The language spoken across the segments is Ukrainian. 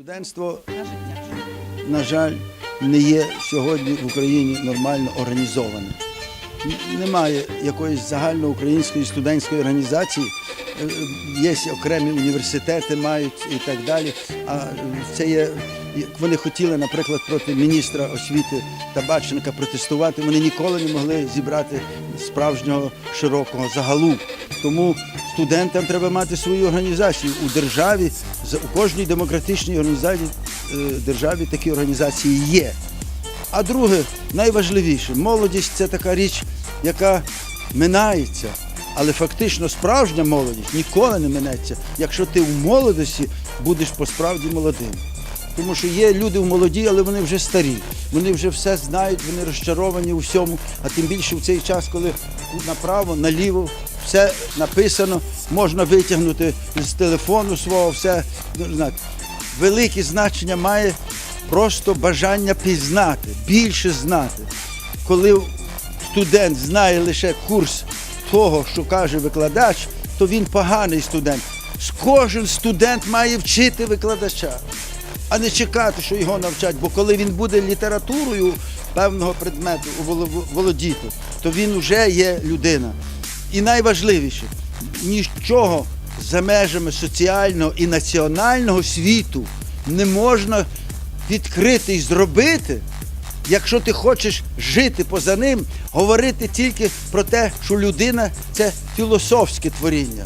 Студентство, на жаль, не є сьогодні в Україні нормально організоване. Немає якоїсь загальноукраїнської студентської організації. Е, Є окремі університети, мають і так далі. А це є вони хотіли, наприклад, проти міністра освіти Табаченка протестувати. Вони ніколи не могли зібрати справжнього широкого загалу. Тому студентам треба мати свою організацію у державі. У кожній демократичній організації е, державі такі організації є. А друге, найважливіше, молодість це така річ, яка минається. Але фактично справжня молодість ніколи не минеться, якщо ти в молодості будеш по-справді молодим. Тому що є люди молоді, але вони вже старі. Вони вже все знають, вони розчаровані у всьому. А тим більше в цей час, коли направо, наліво, все написано, можна витягнути з телефону свого, все ну, велике значення має просто бажання пізнати, більше знати. Коли студент знає лише курс того, що каже викладач, то він поганий студент. Кожен студент має вчити викладача, а не чекати, що його навчать. Бо коли він буде літературою певного предмету воло- володіти, то він вже є людина. І найважливіше, нічого за межами соціального і національного світу не можна відкрити і зробити, якщо ти хочеш жити поза ним, говорити тільки про те, що людина це філософське творіння.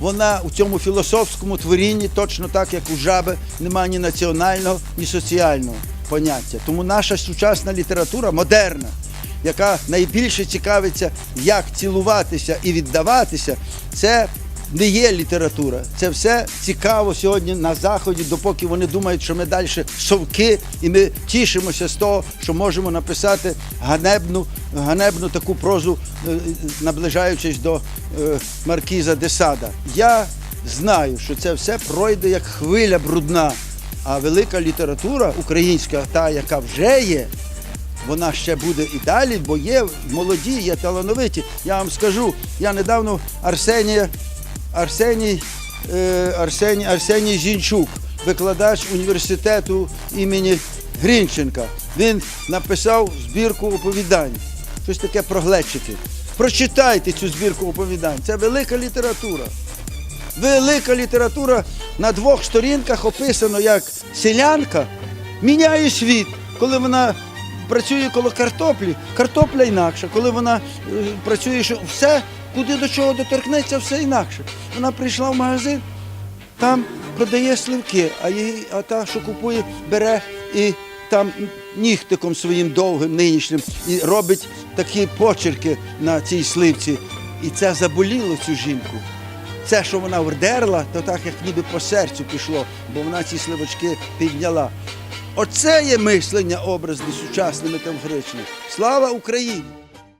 Вона у цьому філософському творінні, точно так, як у жаби, немає ні національного, ні соціального поняття. Тому наша сучасна література модерна, яка найбільше цікавиться, як цілуватися і віддаватися, це не є література. Це все цікаво сьогодні на заході, допоки вони думають, що ми далі совки, і ми тішимося з того, що можемо написати ганебну, ганебну таку прозу, е, наближаючись до е, Маркіза де Сада. Я знаю, що це все пройде як хвиля брудна. А велика література українська, та, яка вже є, вона ще буде і далі, бо є молоді, є талановиті. Я вам скажу, я недавно Арсенія, Арсеній, е, Арсеній, Арсеній Зінчук, викладач університету імені Грінченка. Він написав збірку оповідань, щось таке про глечики. Прочитайте цю збірку оповідань. Це велика література. Велика література на двох сторінках описано, як селянка міняє світ, коли вона працює коло картоплі, картопля інакша, коли вона е, працює, що все, куди до чого доторкнеться, все інакше. Вона прийшла в магазин, там продає сливки, а, її, а та, що купує, бере і там нігтиком своїм довгим нинішнім і робить такі почерки на цій сливці. І це заболіло цю жінку. Це, що вона вдерла, то так як ніби по серцю пішло, бо вона ці сливочки підняла. Оце є мислення образне сучасне метафоричне. Слава Україні!